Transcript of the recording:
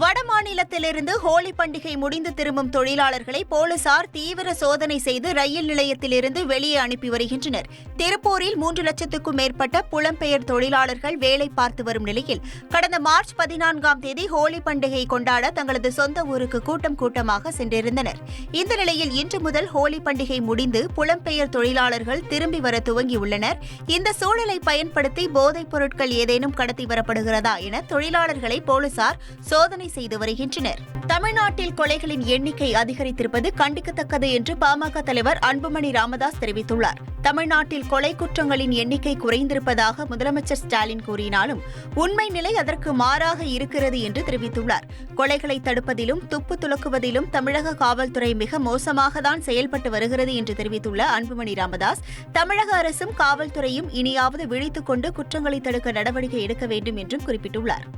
வடமாநிலத்திலிருந்து ஹோலி பண்டிகை முடிந்து திரும்பும் தொழிலாளர்களை போலீசார் தீவிர சோதனை செய்து ரயில் நிலையத்திலிருந்து வெளியே அனுப்பி வருகின்றனர். திருப்பூரில் மூன்று லட்சத்துக்கும் மேற்பட்ட புலம்பெயர் தொழிலாளர்கள் வேலை பார்த்து வரும் நிலையில் கடந்த மார்ச் பதினான்காம் தேதி ஹோலி பண்டிகை கொண்டாட தங்களது சொந்த ஊருக்கு கூட்டம் கூட்டமாக சென்றிருந்தனர். இந்த நிலையில் இன்று முதல் ஹோலி பண்டிகை முடிந்து புலம்பெயர் தொழிலாளர்கள் திரும்பி வர துவங்கியுள்ளனர் இந்த சூழலை பயன்படுத்தி போதைப் பொருட்கள் ஏதேனும் கடத்தி வரப்படுகிறதா என தொழிலாளர்களை போலீசார் சோதனை செய்து வருகின்றனர். தமிழ்நாட்டில் கொலைகளின் எண்ணிக்கை அதிகரித்திருப்பது கண்டிக்கத்தக்கது என்று பாமக தலைவர் அன்புமணி ராமதாஸ் தெரிவித்துள்ளார். தமிழ்நாட்டில் கொலை குற்றங்களின் எண்ணிக்கை குறைந்திருப்பதாக முதலமைச்சர் ஸ்டாலின் கூறினாலும் உண்மை நிலை அதற்கு மாறாக இருக்கிறது என்று தெரிவித்துள்ளார். கொலைகளை தடுப்பதிலும் துப்பு துலக்குவதிலும் தமிழக காவல்துறை மிக மோசமாக தான் செயல்பட்டு வருகிறது என்று தெரிவித்துள்ள அன்புமணி ராமதாஸ் தமிழக அரசும் காவல்துறையும் இனியாவது விழித்துக் கொண்டு குற்றங்களை தடுக்க நடவடிக்கை எடுக்க வேண்டும் என்றும் குறிப்பிட்டுள்ளார்.